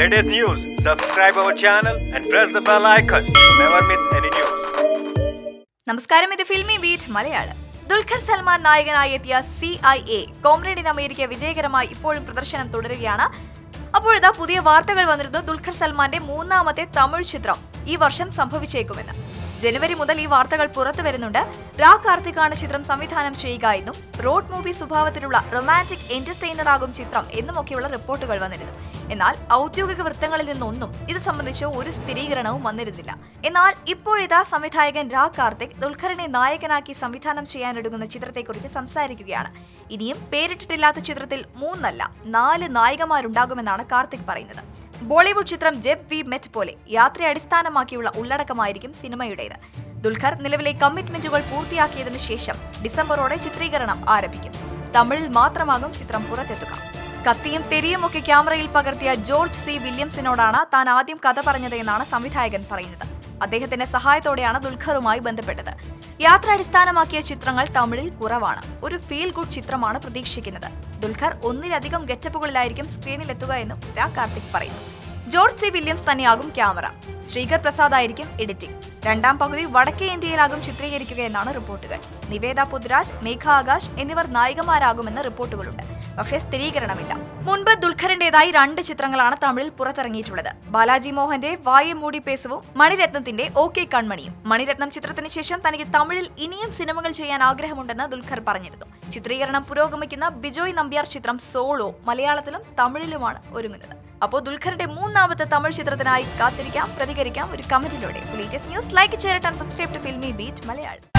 latest news, subscribe our channel and press the bell icon to never miss any news. നമസ്കാരം ഇത് Filmibeat Malayalam. Dulquer Salmaan നായകനായി എത്തിയ C I A comrade in America വിജയകരമായി ഇപ്പോഴും പ്രദർശനം തുടരുകയാണ്. അപ്പോഴിതാ പുതിയ വാർത്തകൾ വന്നിരുന്നു ദുൽഖർ സൽമാന്റെ മൂന്നാമത്തെ തമിഴ് ചിത്രം ഈ വർഷം സംഭവിച്ചേക്കുമെന്ന്. ജനുവരി മുതൽ ഈ വാർത്തകൾ പുറത്തു വരുന്നുണ്ട്. രാ കാർത്തികാണ് ചിത്രം സംവിധാനം ചെയ്യുക എന്നും റോഡ് മൂവി സ്വഭാവത്തിലുള്ള റൊമാന്റിക് എന്റർടൈനർ ആകും ചിത്രം എന്നുമൊക്കെയുള്ള റിപ്പോർട്ടുകൾ വന്നിരുന്നു. എന്നാൽ ഔദ്യോഗിക വൃത്തങ്ങളിൽ നിന്നൊന്നും ഇത് സംബന്ധിച്ച് ഒരു സ്ഥിരീകരണവും വന്നിരുന്നില്ല. എന്നാൽ ഇപ്പോഴിതാ സംവിധായകൻ രാ കാർത്തിക് ദുൽഖറിനെ നായകനാക്കി സംവിധാനം ചെയ്യാനൊരുങ്ങുന്ന ചിത്രത്തെക്കുറിച്ച് സംസാരിക്കുകയാണ്. ഇനിയും പേരിട്ടിട്ടില്ലാത്ത ചിത്രത്തിൽ മൂന്നല്ല നാല് നായികമാരുണ്ടാകുമെന്നാണ് കാർത്തിക് പറയുന്നത്. ബോളിവുഡ് ചിത്രം ജെബ് വി മെറ്റ് പോലെ യാത്രയെ അടിസ്ഥാനമാക്കിയുള്ള ഉള്ളടക്കമായിരിക്കും സിനിമയുടേത്. ദുൽഖർ നിലവിലെ കമ്മിറ്റ്മെന്റുകൾ പൂർത്തിയാക്കിയതിനു ശേഷം ഡിസംബറോടെ ചിത്രീകരണം ആരംഭിക്കും. തമിഴിൽ മാത്രമാകും ചിത്രം പുറത്തെത്തുക. കത്തിയും തെരിയും ഒക്കെ ക്യാമറയിൽ പകർത്തിയ ജോർജ് സി വില്യംസിനോടാണ് താൻ ആദ്യം കഥ പറഞ്ഞത് എന്നാണ് സംവിധായകൻ പറയുന്നത്. അദ്ദേഹത്തിന്റെ സഹായത്തോടെയാണ് ദുൽഖറുമായി ബന്ധപ്പെട്ടത്. യാത്ര അടിസ്ഥാനമാക്കിയ ചിത്രങ്ങൾ തമിഴിൽ കുറവാണ്. ഒരു ഫീൽ ഗുഡ് ചിത്രമാണ് പ്രതീക്ഷിക്കുന്നത്. ദുൽഖർ ഒന്നിലധികം ഗെറ്റപ്പുകളിലായിരിക്കും സ്ക്രീനിലെത്തുക എന്നും രാ കാർത്തിക് പറയുന്നു. George C. വില്യംസ് തന്നെയാകും ക്യാമറ. ശ്രീകർ പ്രസാദ് ആയിരിക്കും എഡിറ്റിംഗ്. രണ്ടാം പകുതി വടക്കേ ഇന്ത്യയിലാകും ചിത്രീകരിക്കുക എന്നാണ് റിപ്പോർട്ടുകൾ. നിവേദ പുദ്രാജ് മേഘ ആകാശ് എന്നിവർ നായികമാരാകുമെന്ന് റിപ്പോർട്ടുകളുണ്ട്. പക്ഷേ സ്ഥിരീകരണമില്ല. മുൻപ് ദുൽഖറിന്റേതായി രണ്ട് ചിത്രങ്ങളാണ് തമിഴിൽ പുറത്തിറങ്ങിയിട്ടുള്ളത്. ബാലാജി മോഹന്റെ വായ മൂടി പേസവും മണിരത്നത്തിന്റെ ഓക്കെ കൺമണിയും. മണിരത്നം ചിത്രത്തിന് ശേഷം തനിക്ക് തമിഴിൽ ഇനിയും സിനിമകൾ ചെയ്യാൻ ആഗ്രഹമുണ്ടെന്ന് ദുൽഖർ പറഞ്ഞിരുന്നു. ചിത്രീകരണം പുരോഗമിക്കുന്ന ബിജോയ് നമ്പ്യാർ ചിത്രം സോളോ മലയാളത്തിലും തമിഴിലുമാണ് ഒരുങ്ങുന്നത്. അപ്പോൾ ദുൽഖറിന്റെ മൂന്നാമത്തെ തമിഴ് ചിത്രത്തിനായി കാത്തിരിക്കാം പ്രതികരിക്കാം ഒരു കമന്റിലൂടെ. ലേറ്റസ്റ്റ് ന്യൂസ് ലൈക്ക് ചെയ്യട്ടെ subscribe to Filmibeat Malayalam